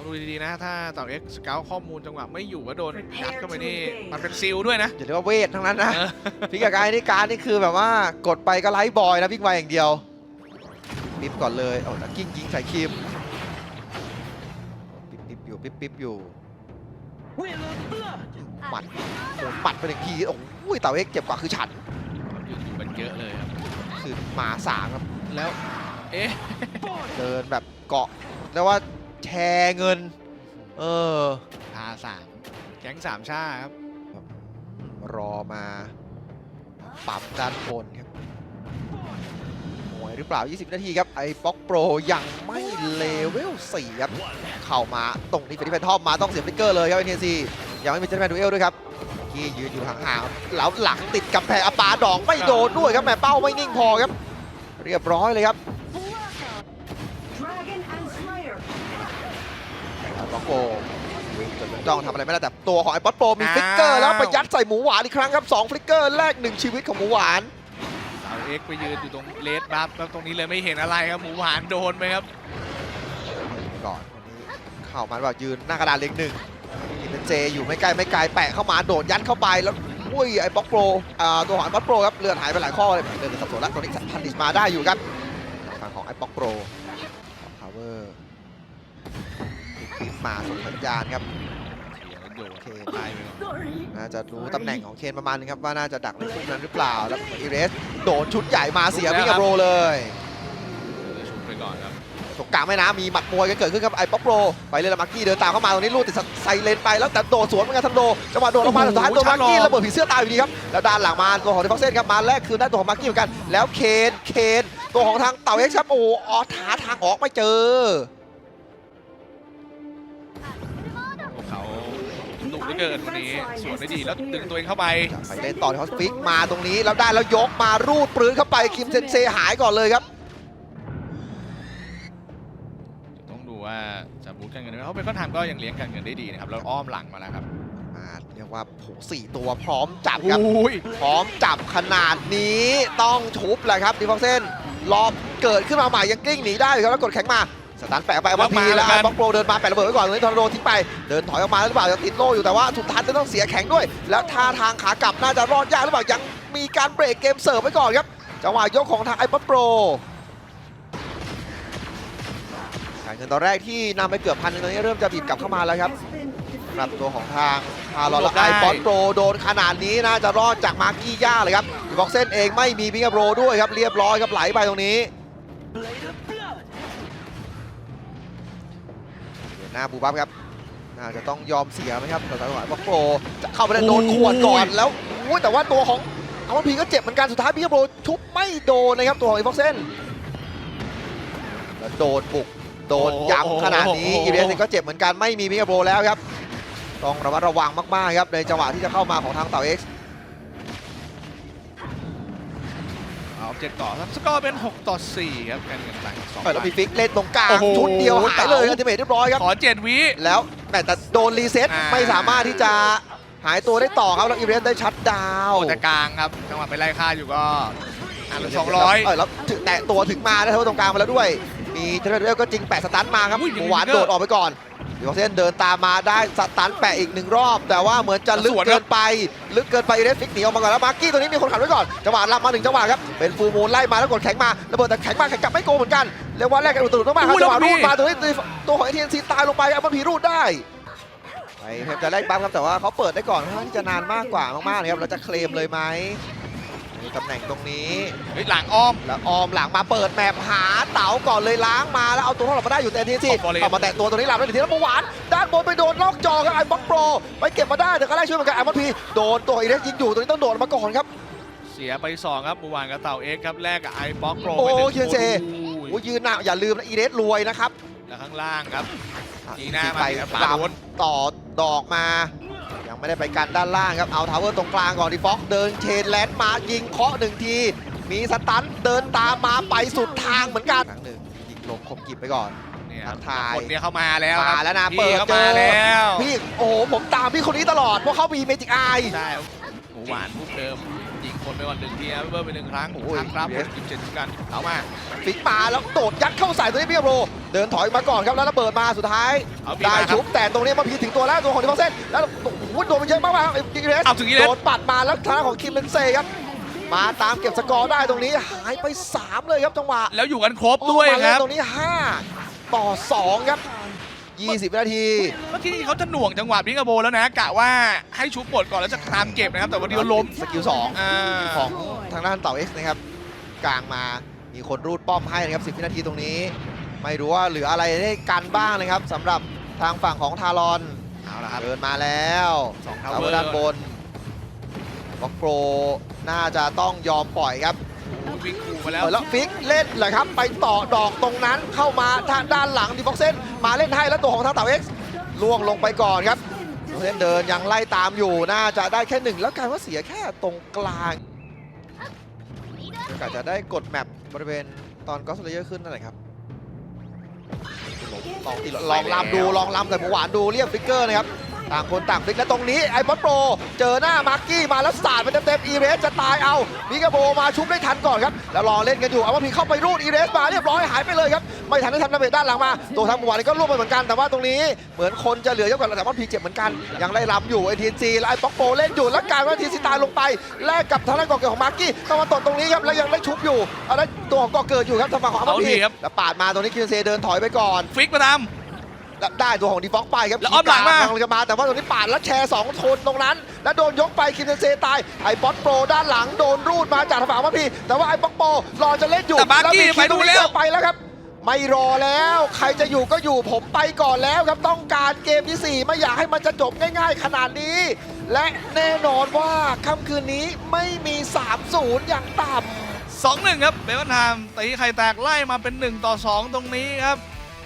ต้องดูดีๆนะถ้าต่อเอ็กซ์สเกลข้อมูลจังหวะไม่อยู่ก็โดนยัดเข้าไปนี่มันเป็นซิลด้วยนะอย่าเรียกว่าเวททั้งนั้นนะเออพี่กับกายนี่การนี่คือแบบว่ากดไปก็ไลฟ์บอยนะพิกไวอย่างเดียวปิ๊บก่อนเลยเอาแล้วกิ้งยิงใส่คิมปิ๊บปิ๊บอยู่ปิ๊บปิ๊บอยู่หมัดโดนหมัดไปหนึ่งทีโอ้ยเต่าเอ็กซ์เจ็บกว่าคือฉันอยู่อยู่กันเยอะเลยครับคือหมาสางครับแล้วเอ๊ะเดินแบบเกาะเรียกว่า แชร์เงิน เออ พาสามแก๊งสามชาครับรอมาปั๊มด้านบนครับหวยหรือเปล่า 20 นาทีครับ ไอ้บ็อกโปรยังไม่เลเวล4ครับเข้ามาตรงนี้เป็นที่แพนทอมมาต้องเสียบฟลิกเกอร์เลยครับไอเทซียังไม่มีเจนแมนดูเอลด้วยครับที่ยืนอยู่ห่างๆแล้วหลังติดกำแพงอาปาดอกไม่โดนด้วยครับแหม่เป้าไม่นิ่งพอครับ เรียบร้อยเลยครับ บ็อกโปรจนจ้องทำอะไรไม่ได้แต่ตัวของไอ้บ็อกโปรมีอ้าวฟลิกเกอร์แล้วไปยัดใส่หมูหวานอีกครั้งครับสองฟลิกเกอร์แลกหนึ่งชีวิตของหมูหวานเต่าเอ็กซ์ไปยืนอยู่ตรงเลดบัฟแล้วตรงนี้เลยไม่เห็นอะไรครับหมูหวานโดนไปครับก่อนวันนี้เข้ามาแบบยืนหน้ากระดานเล็กหนึ่งอินเตอร์เจอยู่ไม่ไกลไม่ไกลแปะเข้ามาโดดยัดเข้าไปแล้วอุ้ยไอ้บ็อกโปรอ่าตัวของไอ้บ็อกโปรครับเลือดหายไปหลายข้อเลยเดินไปสับสนแล้วตัวนี้พันดิสมาได้อยู่ครับทางของไอ้บ็อกโปรพาวเวอร์ ปิดมาส่งสัญญาณครับเสียแล้วโยนโอเคตายไปก่อน Sorry. น่าจะรู้ตำแหน่งของเคนประมาณนึงครับว่าน่าจะดักในชุดนั้นหรือเปล่าแล้วอีเรสโดนชุดใหญ่มาเสียพิกับโรเลยเดี๋ยวชุบไปก่อนครับตรงกลางแม่น้ำมีหมัดมวยกันเกิดขึ้นครับไอ้ป๊อปโปรไปเลยละมักกี้เดินตามเข้ามาตรงนี้ลูดติดไซเลนไปแล้วแต่โดดสวนเหมือนกันทันโดจังหวะโดดออกมาโอ้โหสุดท้ายตัวมักกี้ชัดหรอระเบิดผีเสื้อตายอยู่ดีครับแล้วด้านหลังมาตัวของเดฟ็อกเซนครับมาแรกคืนได้ตัวของมักกี้เหมือนกัน แล้วเคนเคนตัวของทางเต่าเอ็กซ์ครับโอ้โหอ๋อหาทางออกไม่เจอ ลือเกินวันนี้สวนได้ดีแล้วดึงตัวเองเข้าไปไปเล่นต่อที่เขาฟิกมาตรงนี้แล้วได้แล้วยกมารูดปรื้นเข้าไปคิมเซนเซหายก่อนเลยครับต้องดูว่าจะบูทกันเงินไหมเพราะเป็นข้อทำก็ยังเลี้ยงกันเงินได้ดีนะครับแล้วอ้อมหลังมาแล้วครับมาเรียกว่าโหสี่ตัวพร้อมจับครับอุ้ยพร้อมจับขนาดนี้ต้องชุบแหละครับดีฟอกเซนรอบเกิดขึ้นมาใหม่ยังกลิ้งหนีได้อยู่ครับแล้วกดแข็งมา สตาร์ทแปะไปเอามาพีแล้วไอ้บล็อกโปรเดินมาแปะระเบิดไว้ก่อนตรงนี้ทอร์นาโดทิ้งไปเดินถอยออกมาหรือเปล่ายังติดโล่อยู่แต่ว่าสุดท้ายจะต้องเสียแข็งด้วย แล้วท่าทางขากลับน่าจะรอดยากหรือเปล่ายังมีการเบรกเกมเสิร์ฟไว้ก่อนครับจังหวะยกของทางไอ้บล็อกโปรการเงินตอนแรกที่นำไปเกือบพันหนึงตอนนี้เริ่มจะบีบกลับเข้ามาแล้วครับ Has been defeated. ครับตัวของทางฮารอนและไอปอนโปรโดนขนาดนี้น่าจะรอดจากมาร์กี้ย่าเลยครับบ็อกเซนเองไม่มีบิงกับโรด้วยครับเรียบร้อยครับไหลไปตรงนี้ หน้าบูบับครับน่าจะต้องยอมเสียไหมครับแต่จังหวะบ็อกโปรจะเข้าไปได้โดนขวดก่อนแล้วอุ้ยแต่ว่าตัวของเอาวันพีก็เจ็บเหมือนกันสุดท้ายบิงกับโรชุบไม่โดนนะครับตัวของไอ้บ็อกเซนแล้วโดนบุกโดนย้ำขนาดนี้อีเรสเองก็เจ็บเหมือนกันไม่มีบิงกับโรแล้วครับต้องระมัดระวังมากๆครับในจังหวะที่จะเข้ามาของทางเต่าเอ็กซ์ เอาเจ็ดต่อครับสกอร์เป็น 6 ต่อ 4 ครับการเงินต่างสองเปิดแล้วมีฟิกเล่นตรงกลางโอ้โห ชุดเดียวหายเลยอันติเมทเรียบร้อยครับขอเจ็ดวิ แล้วแม้แต่โดนรีเซ็ตอ่า ไม่สามารถที่จะหายตัวได้ต่อครับแล้วอีเรสได้ชัดดาวน์โอ้แต่กลางครับจังหวะไปไล่ฆ่าอยู่ก็อ่านสองร้อยเออแล้วถึงแตะตัวถึงมาได้ทั้งตรงกลางมาแล้วด้วย มีเทเรเดลก็จริงแปะสตันมาครับอุ้ยหมูหวานยังมีโดดออกไปก่อน ดีวอเซนเดินตามมาได้สตันแปะอีกหนึ่งรอบ แต่ว่าเหมือนจะลึกสวนครับเกินไป ลึกเกินไปอีเรสฟิกหนีออกมาก่อนแล้วมาร์กี้ตัวนี้มีคนขัดไว้ก่อนจังหวะรับมาหนึ่งจังหวะครับเป็นฟูลมูลไล่มาแล้วกดแข็งมาระเบิดแต่แข็งมาแข็งกลับไม่โกงเหมือนกันเรียกว่าแรกกันอุตรุดมากๆครับจังหวะรูดมาตัวนี้ตัวของไอทีเอ็นซีตายลงไปเอามันผีรูดได้ไปเพมจะแลกบัฟครับแต่ว่าเขาเปิดได้ก่อนค่อนข้างที่จะนานมากกว่ามากๆเลยครับเราจะเคลมเลยไหม มีตำแหน่งตรงนี้เฮ้ยหลังอ้อม แล้วออมหลังมาเปิดแมปหาเต๋าก่อนเลยล้างมาแล้วเอาตัวรอดออกมาได้อยู่แต่ทีสิขอบอลเลยเอามาแตะตัวตรงนี้หลับได้หนึ่งทีแล้วประหวานด้านบนไปโดนนอกจอครับไอ้บ็อกโปรไปเก็บมาได้แต่ก็ไล่ช่วยเหมือนกันไอ้บอลพีโดนตัวอีเล็กยิงอยู่ตรงนี้ต้องโดดมาก่อนครับ เสียไป2ครับบูวานกับเต่าเอ็กซ์ครับแลกกับไอ้บ็อกโปรโอ้ไปหนึ่งเคียนเซโอ้โอ้ยยืนหน้าอย่าลืมนะอีเล็กรวยนะครับแล้วข้างล่างครับอะจีน่ามาไปครับปปารับโดน ต่อดอกมายัง ไม่ได้ไปกันด้านล่างครับ เอาทาวเวอร์ตรงกลางก่อนดีฟ็อกเดินเชนแลนด์มายิงเคาะหนึ่งที มีสตันเดินตามมาไปสุดทางเหมือนกันครั้งหนึ่งยิงลงคมกิบไปก่อนเนี่ยครับทักทายคนเนี้ยเข้ามาแล้วครับมาแล้วนะพี่เปิดเข้าเจมาอแล้วพี่โอ้โหผมตามพี่คนนี้ตลอดเพราะเขามีเมจิกไอใช่หมูหวานพูดเดิม ยิงคนคนไปก่อนหนึ่งทีครับเบิร์ไปหนึ่งครั้งโอ้ยทางครับ yes กิมเจ็ดกันเอามาฟิกมาแล้วโดดยัดเข้าใส่ตัวนี้พี่โรเดินถอยมาก่อนครับแล้วระเบิดมาสุดท้ายเอาบีได้มาครัชุบบแต่ตรงนี้มาพีถึงตัวแล้วตัวของดิฟเซนแล้วโอ้โหโดนไปเยอะมากๆไอ้กิเรสเอาถึงอีเลโดสนปัดมาแล้วทางด้านของคิมเลนเซ่ครับมาตามเก็บสกอร์ได้ตรงนี้หายไป3เลยครับจังหวะแล้วอยู่กันครบด้วยออกมาคเล่รับนตรงนี้5ต่อ2ครับ 20 นาที เมื่อกี้เขาจะหน่วงจังหวะพิงกโบแล้วนะกะว่าให้ชุบปลดก่อนแล้วจะตามเก็บนะครับแต่วันเดียวล้มสกิล2อ่าของทางด้านเต่า X นะครับ กลางมามีคนรูดป้อมให้นะครับ 10 วินาทีตรงนี้ ไม่รู้ว่าเหลืออะไรให้กันบ้างนะครับสำหรับทางฝั่งของทารอนเอาละครับเดินมาแล้วสองทาวทาวเวเวออร์ร์ด้านบนบ็อกโปรน่าจะต้องยอมปล่อยครับ วิ่งคู่มาแล้วเออแล้วฟิกเล่นเลยครับ ไปต่อดอกตรงนั้นเข้ามาทางด้านหลังดีฟ็อกเซนมาเล่นให้แล้วตัวของทางเต่าเอ็กซ์ล่วงลงไปก่อนครับเล่นเดินยังไล่ตามอยู่น่าจะได้แค่หนึ่งแล้วกลายว่าเสียแค่ตรงกลางกาจะได้กดแมปบริเวณตอนก็สเลเยอร์ขึ้นนั่นแหละครับลองตีลองลำดูลองลำใส่หมูหวานดูเรียกฟิกเกอร์นะครับ ต่างคนต่างฟิกและตรงนี้ไอ้บอสโปรเจอหน้ามาร์กี้มาแล้วสาดไปเต็มๆอีเรสจะตายเอามิกาโบมาชุบได้ทันก่อนครับแล้วรอเล่นกันอยู่เอาว่าพีเข้าไปรูดอีเรสมาเรียบร้อยหายไปเลยครับไม่ทันได้ทำดาเมจด้านหลังมา ตัวทางหมู่หวานก็ร่วงไปเหมือนกันแต่ว่าตรงนี้เหมือนคนจะเหลือเยอะกว่าแต่ว่าพีเจ็บเหมือนกันยังไล่รับอยู่ไอทีซีแล้วไอ้บ็อกโปเล่นอยู่แล้วกลายว่าทีซีตายลงไปแลกกับทางด้านกอเกิดของมาร์กี้ต้องมาตดตรงนี้ครับแล้วยังได้ชุบอยู่เอาได้ตัวของกอเกิดอยู่ครับทางฝั่งของอาเอามาทีพีครับแล้วปาดมาตรงนี้คิวเซเดินถอยไปก่อน ฟิกมาตามและ ได้ตัวของดีฟ็อกไปครับแล้วอ้อมหลังมากำลังจะมา แต่ว่าตรงนี้ปาดแล้วแชร์2คนตรงนั้น แล้วโดนยกไปคิมเซนเซตายไอ้ป๊อตโปรด้านหลังโดนรูดมาจากทางฝั่งมาพีแต่ว่าไอ้ป๊อกโปรรอจะเล่นอยู่แต่บาร์กี้แล้วมีคิไปดูแล้วตรงนี้ไปแล้วครับไม่รอแล้ว ใครจะอยู่ก็อยู่ผมไปก่อนแล้วครับต้องการเกมที่ 4 ไม่อยากให้มันจะจบง่ายๆ ขนาดนี้ และแน่นอนว่าค่ำคืนนี้ไม่มี 3-0 อย่างต่ำสองหนึ่งครับเบลวันไทม์ตีไข่แตกไล่มาเป็น 1 ต่อ 2 ตรงนี้ครับ